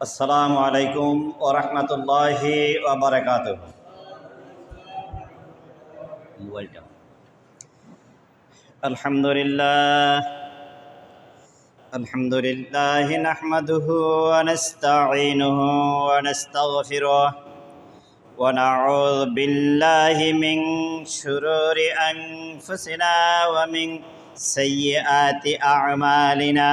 আসসালামু আলাইকুম ও রহমতুল্লাহি ওবরাকাত মোবাইলটা আলহামদুলিল্লাহ الحمد لله نحمده ونستعينه ونستغفره ونعوذ بالله من شرور أنفسنا ومن سيئات أعمالنا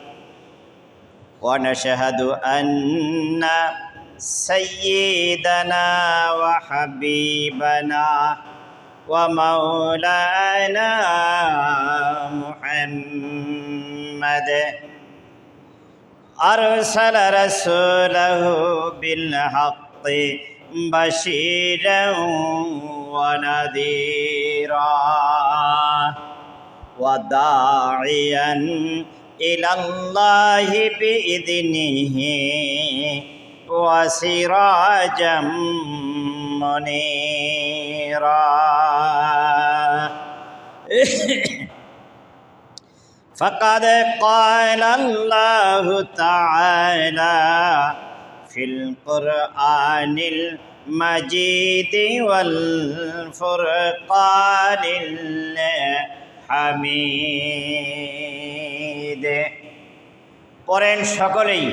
ونشهد أن سيدنا وحبيبنا ومولانا محمد. أرسل رسوله بالحق بشيرا ونذيرا وداعيا إلى الله بإذنه وسراجا منيرا فقد قال الله تعالى في القرآن المجيد والفرقان হামিদ। পড়েন সকলেই।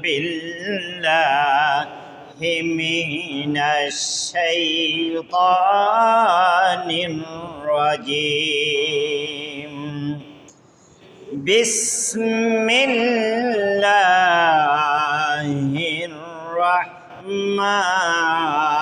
বিল্লাহি মিনাশ শাইতানির রাজিম। রহমান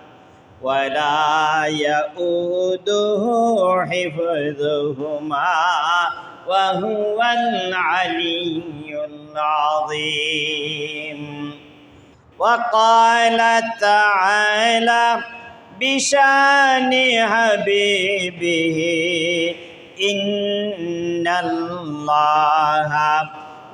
ولا يؤوده حفظهما وهو العلي العظيم. وقال تعالى بشان حبيبه إن الله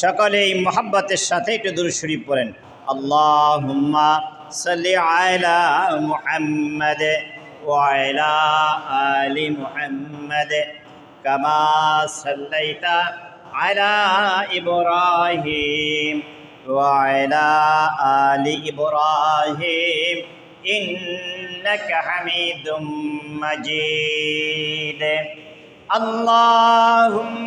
সকলে এই মহাব্বতের সাথে একটু দূর শরীফ পড়েন আল্লাহুম্মা সাল্লি আলা মুহাম্মাদ ওয়ালা আলি মুহাম্মাদ কামা সাল্লাইতা আলা ইব্রাহিম وعلى آل إبراهيم إنك حميد مجيد اللهم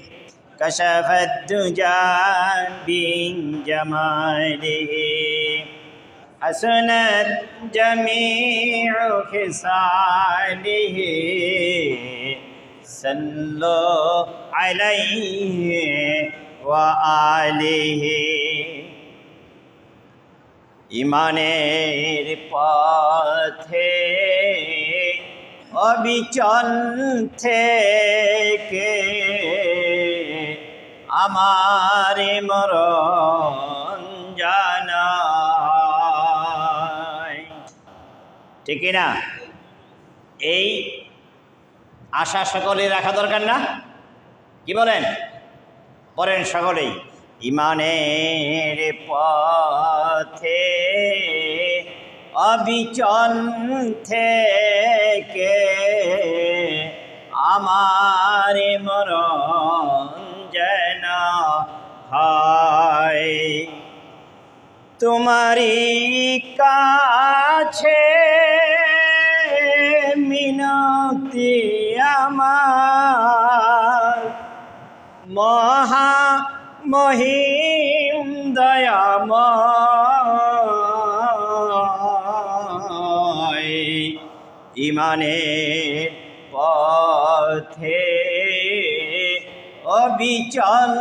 كشف الدجى من جماله حسنت جميع خصاله صلوا عليه وآله ইমানের পথে অবিচল থেকে আমার মরণ জানাই। ঠিক না? এই আশা সকলে রাখা দরকার না? কি বলেন? পড়েন সকলেই, ইমানের পথে অবিচল থেকে আমার মরণ যেন হয় তোমারই কাছে মিনতি আমার। মহা মহিম দয়াময় ইমানে পথে অবিচল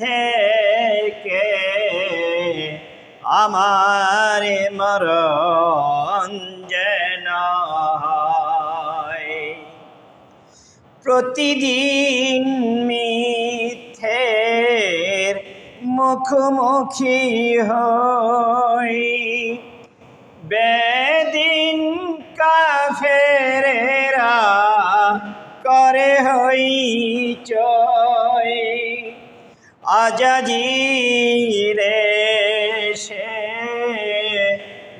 থেকে আমার মরণ যেন। প্রতিদিন মিথ্যের মুখোমুখি হই বেদিন কাফেরেরা করে হই চয় আজাজিরে সে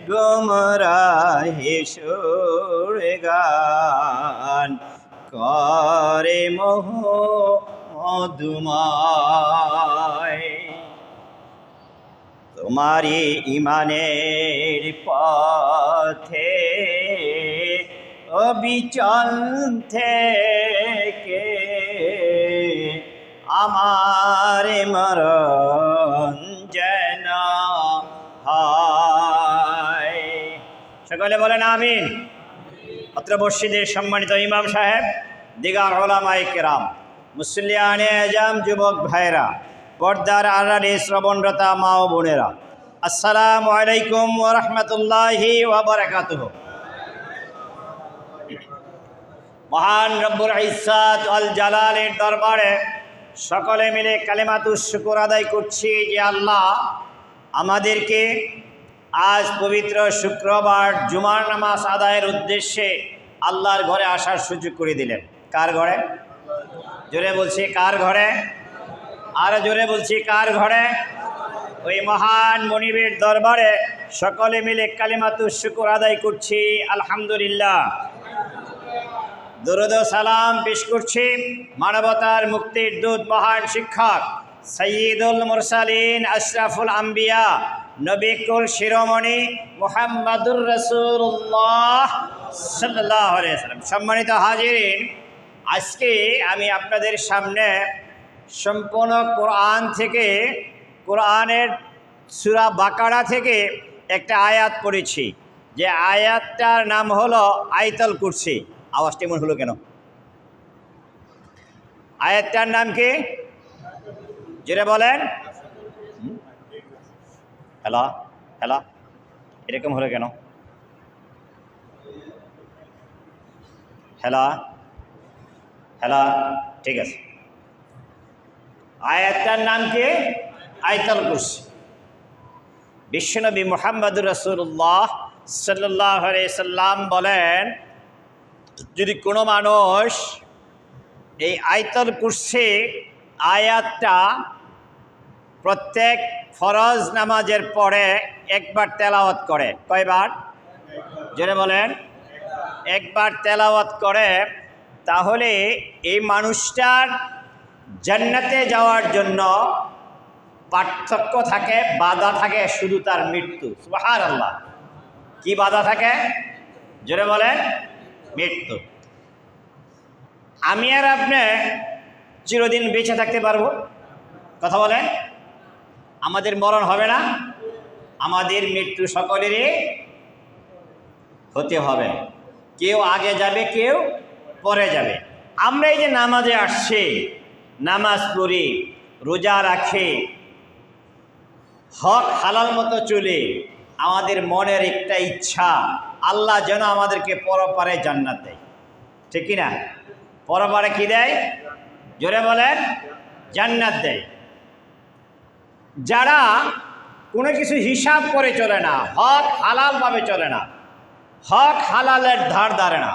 গুমরাহি সুর গান করে মোহ মধুমায় তোমারি ইমানের পথে অবিচল থেকে আমার মরণ যেন হয়। সকলে বলেন আমিন। অত্র মসজিদের সম্মানিত ইমাম সাহেব, দিগার ওলামাই কেরাম মুসলিয়ানে এজাম যুবক ভাইরা পর্দার আড়ালে শ্রবণরতা মা ও বোনেরা, আসসালামু আলাইকুম ওরহমতুল্লাহি ওবরাকাতুহ মহান রব্বুর ইসাদ আল জালালের দরবারে সকলে মিলে কালেমাতুর শুকুর আদায় করছি যে আল্লাহ আমাদেরকে আজ পবিত্র শুক্রবার জুমার নামাজ আদায়ের উদ্দেশ্যে আল্লাহর ঘরে আসার সুযোগ করে দিলেন। কার ঘরে? জোরে বলছি কার ঘরে? আর জোরে বলছি কার ঘরে? ওই মহান মনিবের দরবারে সকলে মিলে কালিমাতুর শুকুর আদায় করছি। আলহামদুলিল্লাহ। দরুদ সালাম পেশ করছি মানবতার মুক্তির দূত মহান শিক্ষক সৈয়দুল মুরসালিন আশরাফুল আম্বিয়া নবিকুল শিরোমণি মোহাম্মদুর রসুল্লাহ সাল্লাহ সম্মানিত হাজিরিন, আজকে আমি আপনাদের সামনে সম্পূর্ণ কোরআন থেকে, কোরআনের সুরা বাকারা থেকে একটা আয়াত পড়েছি। যে আয়াতটার নাম হলো আয়তল কুরসি। আওয়াজটা এমন হলো কেন? আয়াতটার নাম কি? যেটা বলেন। হ্যালো হ্যালো এরকম হলো কেন? হ্যালো হ্যালো ঠিক আছে। আয়াতটার নাম কি? আয়তাল কুরসি। বিশ্বনবী মোহাম্মদুর রসুল্লাহ সাল্লাহ সাল্লাম বলেন যদি কোনো মানুষ এই আয়তল কুরসি আয়াতটা প্রত্যেক ফরজ নামাজের পরে একবার তেলাওয়াত করে। কয়বার? জেনে বলেন। একবার তেলাওয়াত করে, তাহলে এই মানুষটার জান্নাতে যাওয়ার জন্য পার্থক্য থাকে, বাধা থাকে শুধু তার মৃত্যু। সুবাহার আল্লাহ কি বাধা থাকে? জোরে বলেন। মৃত্যু। আমি আর আপনি চিরদিন বেঁচে থাকতে পারব। কথা বলেন। আমাদের মরণ হবে না। আমাদের মৃত্যু সকলেরই হতে হবে। কেউ আগে যাবে, কেউ পরে যাবে। আমরা এই যে নামাজে আসছি, নামাজ পড়ি, রোজা রাখে, হক হালাল মতো চলে, আমাদের মনের একটা ইচ্ছা আল্লাহ যেন আমাদেরকে পরপারে জান্নাত দেয়। ঠিক না পরপারে কি দেয়? জোরে বলেন, জান্নাত দেয়। যারা কোনো কিছু হিসাব করে চলে না, হক হালালভাবে চলে না, হক হালালের ধার ধারে না,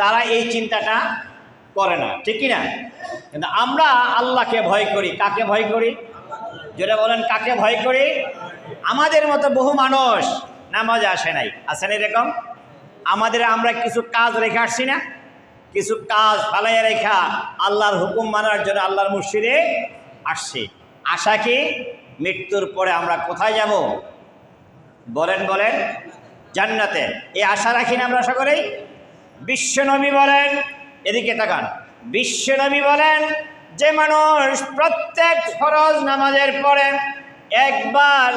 তারা এই চিন্তাটা করে না, ঠিক কি না কিন্তু আমরা আল্লাহকে ভয় করি, কাকে ভয় করি? যেটা বলেন, কাকে ভয় করি? আমাদের মতো বহু মানুষ নামাজে আসে নাই। আসেন এরকম? আমাদের আমরা কিছু কাজ রেখে আসছি না। কিছু কাজ ফালাইয়া রেখা আল্লাহর হুকুম মানার জন্য আল্লাহর মুর্শিদে আসছি। আশা কি মৃত্যুর পরে আমরা কোথায় যাব? বলেন বলেন। জান্নাতে। এই আশা রাখি না আমরা সকলেই বিশ্বনবী বলেন, এদিকে তাকান। বিশ্বনবী বলেন, যে মানুষ প্রত্যেক ফরজ নামাজের পরে একবার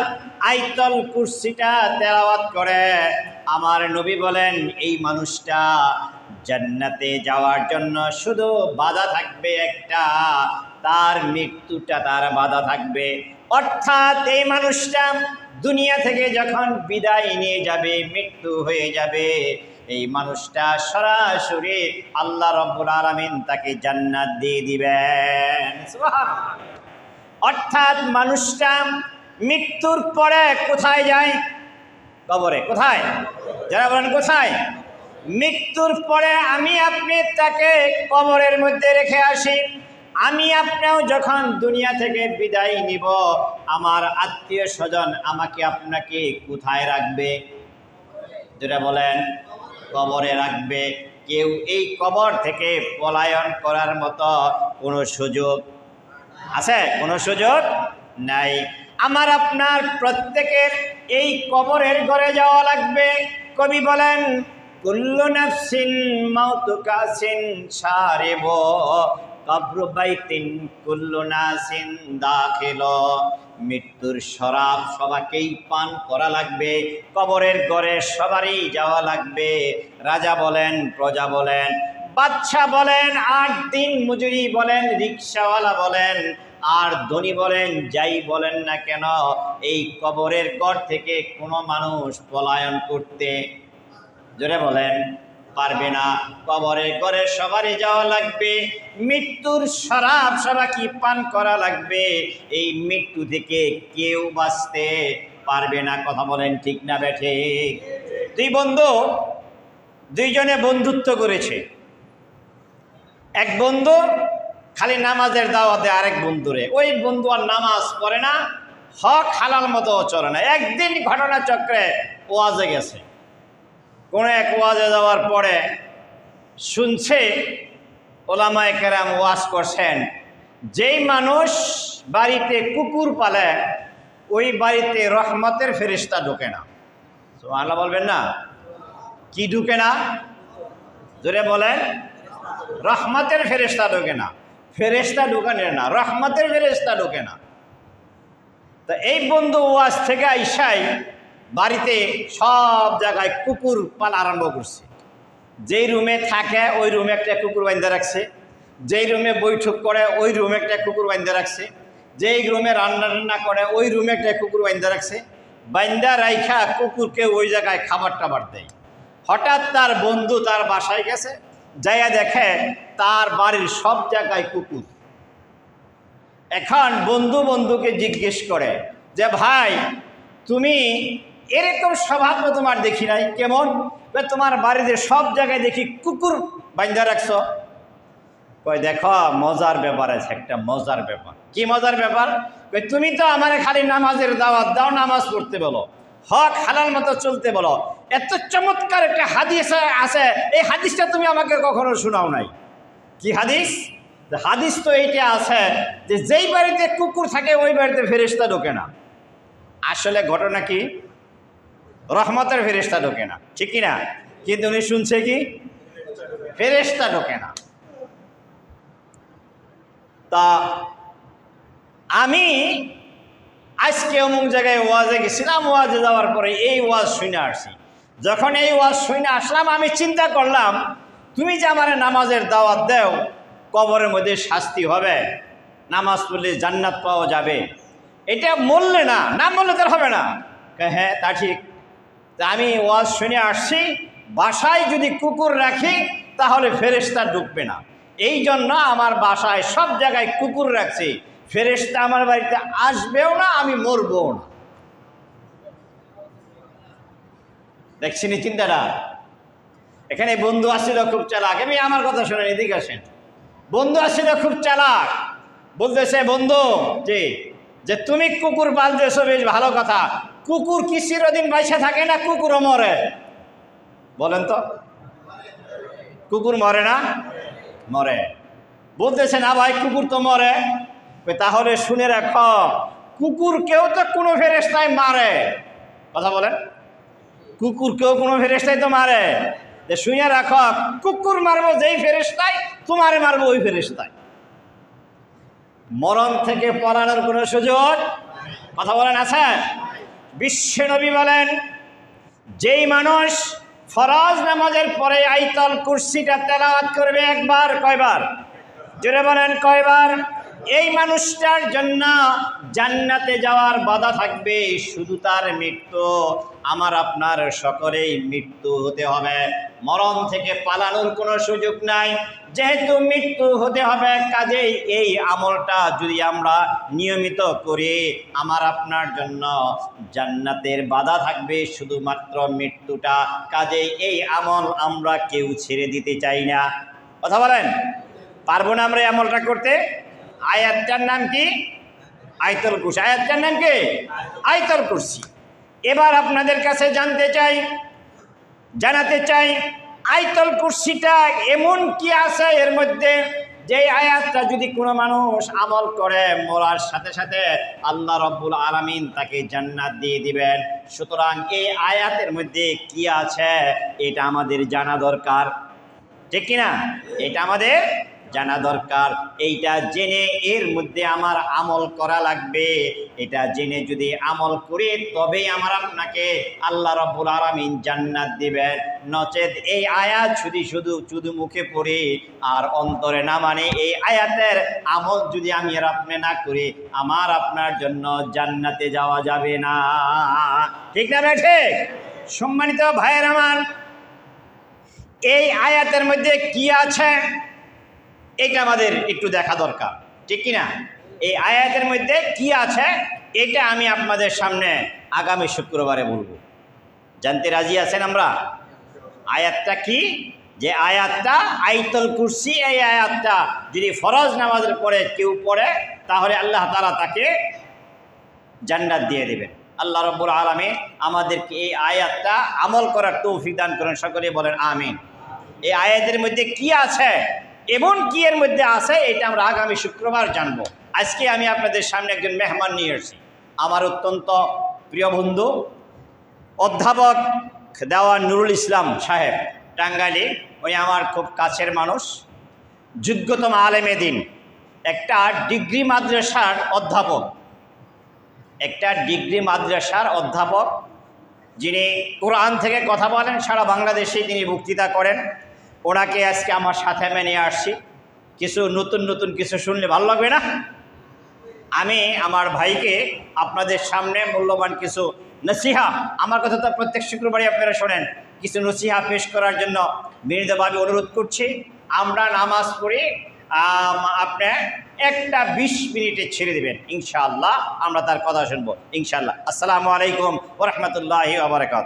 আইতল কুর্সিটা তেলাওয়াত করে, আমার নবী বলেন, এই মানুষটা জান্নাতে যাওয়ার জন্য শুধু বাধা থাকবে একটা, তার মৃত্যুটা তার বাধা থাকবে অর্থাৎ এই মানুষটা দুনিয়া থেকে যখন বিদায় নিয়ে যাবে, মৃত্যু হয়ে যাবে, এই মানুষটা সরাসরি আল্লাহ রব্বুল আলমিন তাকে জান্নাত দিয়ে দিবেন। অর্থাৎ মানুষটা মৃত্যুর পরে কোথায় যায়? কবরে। কোথায়? যারা বলেন কোথায়? মৃত্যুর পরে আমি আপনি তাকে কবরের মধ্যে রেখে আসি। আমি আপনিও যখন দুনিয়া থেকে বিদায় নিব, আমার আত্মীয় স্বজন আমাকে আপনাকে কোথায় রাখবে? যেটা বলেন কবরে রাখবে, কেউ এই কবর থেকে পলায়ন করার মতো কোনো সুযোগ আছে? কোনো সুযোগ নাই। আমার আপনার প্রত্যেকের এই কবরের ঘরে যাওয়া লাগবে। কবি বলেন, কুল্লু নাফসিন সারেব কব্র বাইতিন দাখিল। মৃত্যুর শরাব সবাকেই পান করা লাগবে। কবরের ঘরে সবারই যাওয়া লাগবে। রাজা বলেন, প্রজা বলেন বাচ্চা বলেন আট দিন মজুরি বলেন, রিক্সাওয়ালা বলেন, আর ধনী বলেন, যাই বলেন না কেন, এই কবরের ঘর থেকে কোনো মানুষ পলায়ন করতে জোরে বলেন, পারবে না। কবরের ঘরে সবারই যাওয়া লাগবে, মৃত্যুর শরাব সবাইকে পান করা লাগবে, এই মৃত্যু থেকে কেউ বাঁচতে পারবে না। কথা বলেন ঠিক না বেঠে দুই বন্ধু, দুইজনে বন্ধুত্ব করেছে। এক বন্ধু, খালি নামাজের দাওয়াতে আরেক বন্ধুরে। ওই বন্ধু আর নামাজ পড়ে না, হক হালাল মতো চলে না। একদিন ঘটনা চক্রে ওয়াজে গেছে। কোনো এক ওয়াজে যাওয়ার পরে শুনছে ওলামায় কেরাম ওয়াজ করছেন, যেই মানুষ বাড়িতে কুকুর পালে, ওই বাড়িতে রহমতের ফেরিস্তা ঢোকে না। আল্লাহ বলবেন না? কি ঢুকে না? জোরে বলেন। রহমতের ফেরেস্তা ঢোকে না। ফেরেস্তা ঢুকানে না রহমতের ফেরেস্তা ঢোকে না। তো এই বন্ধু ওয়াজ থেকে আইসাই বাড়িতে সব জায়গায় কুকুর পাল আরম্ভ করছে। যেই রুমে থাকে, ওই রুমে একটা কুকুর বান্ধে রাখছে। যেই রুমে বৈঠক করে, ওই রুমে একটা কুকুর বান্ধে রাখছে। যেই রুমে রান্না টান্না করে, ওই রুমে একটা কুকুর বান্ধে রাখছে। বান্দা রাইখা কুকুরকে ওই জায়গায় খাবার টাবার দেয়। হঠাৎ তার বন্ধু তার বাসায় গেছে। যাইয়া দেখে তার বাড়ির সব জায়গায় কুকুর। এখন বন্ধু বন্ধুকে জিজ্ঞেস করে যে ভাই তুমি এরকম স্বভাব তোমার দেখি নাই কেমন? তোমার বাড়িতে সব জায়গায় দেখি কুকুর বান্ধা রাখছো? কয় দেখো মজার ব্যাপার আছে একটা মজার ব্যাপার। কি মজার ব্যাপার? কই, তুমি তো আমার খালি নামাজের দাওয়াত দাও নামাজ পড়তে বলো। হক হালাল মতো চলতে বলো। এত চমৎকার একটা হাদিস আছে। এই হাদিসটা তুমি আমাকে কখনো শোনাও নাই। কি হাদিস? হাদিস তো এইটা আছে যে যেই বাড়িতে কুকুর থাকে, ওই বাড়িতে ফেরেশতা ঢোকে না। আসলে ঘটনা কি? রহমতের ফেরেশতা ঢোকে না। ঠিক না? কিন্তু উনি শুনছে কি? ফেরেশতা ঢোকে না। তা আমি আজকে অমুক জায়গায় ওয়াজে গেছিলাম, ওয়াজে যাওয়ার পরে এই ওয়াজ শুনে আসছি যখন এই ওয়াজ শুনে আসলাম, আমি চিন্তা করলাম, তুমি যে আমার নামাজের দাওয়াত দেও, কবরের মধ্যে শাস্তি হবে। নামাজ পড়লে জান্নাত পাওয়া যাবে। এটা মরলে না না মরলে তার হবে না। হ্যাঁ তা ঠিক। তা আমি ওয়াজ শুনে আসছি, বাসায় যদি কুকুর রাখি, তাহলে ফেরেশতা ঢুকবে না। এই জন্য আমার বাসায় সব জায়গায় কুকুর রাখছি। ফেরেশতা আমার বাড়িতে আসবেও না, আমি মরবও না। দেখছিনি চিন্তাটা? এখানে বন্ধু আসছিল খুব চালাক। আমি আমার কথা শোনেন, এদিকে আসেন। বন্ধু আসছিল খুব চালাক। বলতেছে, বন্ধু যে যে তুমি কুকুর পালতেছো, বেশ ভালো কথা। কুকুর কি চিরদিন বাইসে থাকে না? কুকুরও মরে। বলেন তো। কুকুর মরে না? মরে। বলতেছে, না ভাই, কুকুর তো মরে। তাহলে শুনে রাখ কুকুর কেউ তো কোনো ফেরেস্তায় মারে। কথা বলেন। কুকুর কেউ কোনো ফেরেস্তায় তো মারে। যে শুনে রাখ, কুকুর মারবো যেই ফেরেস্তায় তোমারে মারবো ওই ফেরেস্তায় মরণ থেকে পলানোর কোনো সুযোগ? কথা বলেন, আছে? বিশ্বনবী বলেন, যেই মানুষ ফরজ নামাজের পরে আইতল কুর্সিটা তেলাওয়াত করবে একবার, কয়বার? জোরে বলেন, কয়বার? এই মানুষটার জন্য জান্নাতে যাওয়ার বাধা থাকবে, শুধু তার মৃত্যু। আমার আপনার সকলেই মৃত্যু হতে হবে। মরণ থেকে পালানোর কোনো সুযোগ নাই। যেহেতু মৃত্যু হতে হবে, কাজেই এই আমলটা যদি আমরা নিয়মিত করি, আমার আপনার জন্য জান্নাতের বাধা থাকবে, শুধুমাত্র মৃত্যুটা। কাজেই এই আমল আমরা কেউ ছেড়ে দিতে চাই না। কথা বলেন? পারব না আমরা এই আমলটা করতে? আয়াতটার নাম কি? আয়তল কুরসি। আয়াতটার নাম কি? আয়তল কুরসি। এবার আপনাদের কাছে জানতে চাই, জানাতে চাই, আয়তল কুরসিটা এমন কি আছে এর মধ্যে? যে আয়াতটা যদি কোনো মানুষ আমল করে, মরার সাথে সাথে আল্লাহ রব্বুল আলামিন তাকে জান্নাত দিয়ে দিবেন। সুতরাং এই আয়াতের মধ্যে কি আছে? এটা আমাদের জানা দরকার। ঠিক কিনা? এটা আমাদের জানা দরকার। এইটা জেনে এর মধ্যে আমার আমল করা লাগবে। এটা জেনে যদি আমল করি, তবেই আমার আপনাকে আল্লাহ রব্বুল আলমিন জান্নাত দিবেন। নচেত এই আয়াত শুধু শুধু শুধু মুখে পড়ি, আর অন্তরে না মানে এই আয়াতের আমল যদি আমি আর আপনি না করি, আমার আপনার জন্য জান্নাতে যাওয়া যাবে না। ঠিক না বেঠে সম্মানিত ভাইয়ের আমার, এই আয়াতের মধ্যে কি আছে? এটা আমাদের একটু দেখা দরকার, ঠিক কি না এই আয়াতের মধ্যে কি আছে? এটা আমি আপনাদের সামনে আগামী শুক্রবারে বলব। জানতে রাজি আছেন আমরা? আয়াতটা কি? যে আয়াতটা আইতল কুরসি, এই আয়াতটা যদি ফরজ নামাজের পরে কেউ পড়ে, তাহলে আল্লাহ তালা তাকে জান্নাত দিয়ে দেবেন। আল্লাহ রব্বুল আলমী আমাদেরকে এই আয়াতটা আমল করার তৌফিক দান করেন। সকলে বলেন, আমিন। এই আয়াতের মধ্যে কি আছে? এমন কি এর মধ্যে আছে, এটা আমরা আগামী শুক্রবার জানব। আজকে আমি আপনাদের সামনে একজন মেহমান নিয়ে এসেছি। আমার অত্যন্ত প্রিয় বন্ধু, অধ্যাপক দেওয়া নুরুল ইসলাম সাহেব, টাঙ্গাইলে। উনি আমার খুব কাছের মানুষ, যোগ্যতম আলেমে দিন। একটা ডিগ্রি মাদ্রাসার অধ্যাপক। একটা ডিগ্রি মাদ্রাসার অধ্যাপক, যিনি কোরআন থেকে কথা বলেন, সারা বাংলাদেশে তিনি বক্তৃতা করেন। ওনাকে আজকে আমার সাথে আমি নিয়ে আসছি। কিছু নতুন নতুন কিছু শুনলে ভালো লাগবে না? আমি আমার ভাইকে আপনাদের সামনে মূল্যবান কিছু নসিহা, আমার কথা তো প্রত্যেক শুক্রবারই আপনারা শোনেন, কিছু নসিহা পেশ করার জন্য বিনীতভাবে অনুরোধ করছি। আমরা নামাজ পড়ি আপনি একটা বিশ মিনিটে ছেড়ে দেবেন, ইনশাআল্লাহ আমরা তার কথা শুনব, ইনশাআল্লাহ। আসসালামু আলাইকুম ওরহমতুল্লাহি আবরকাত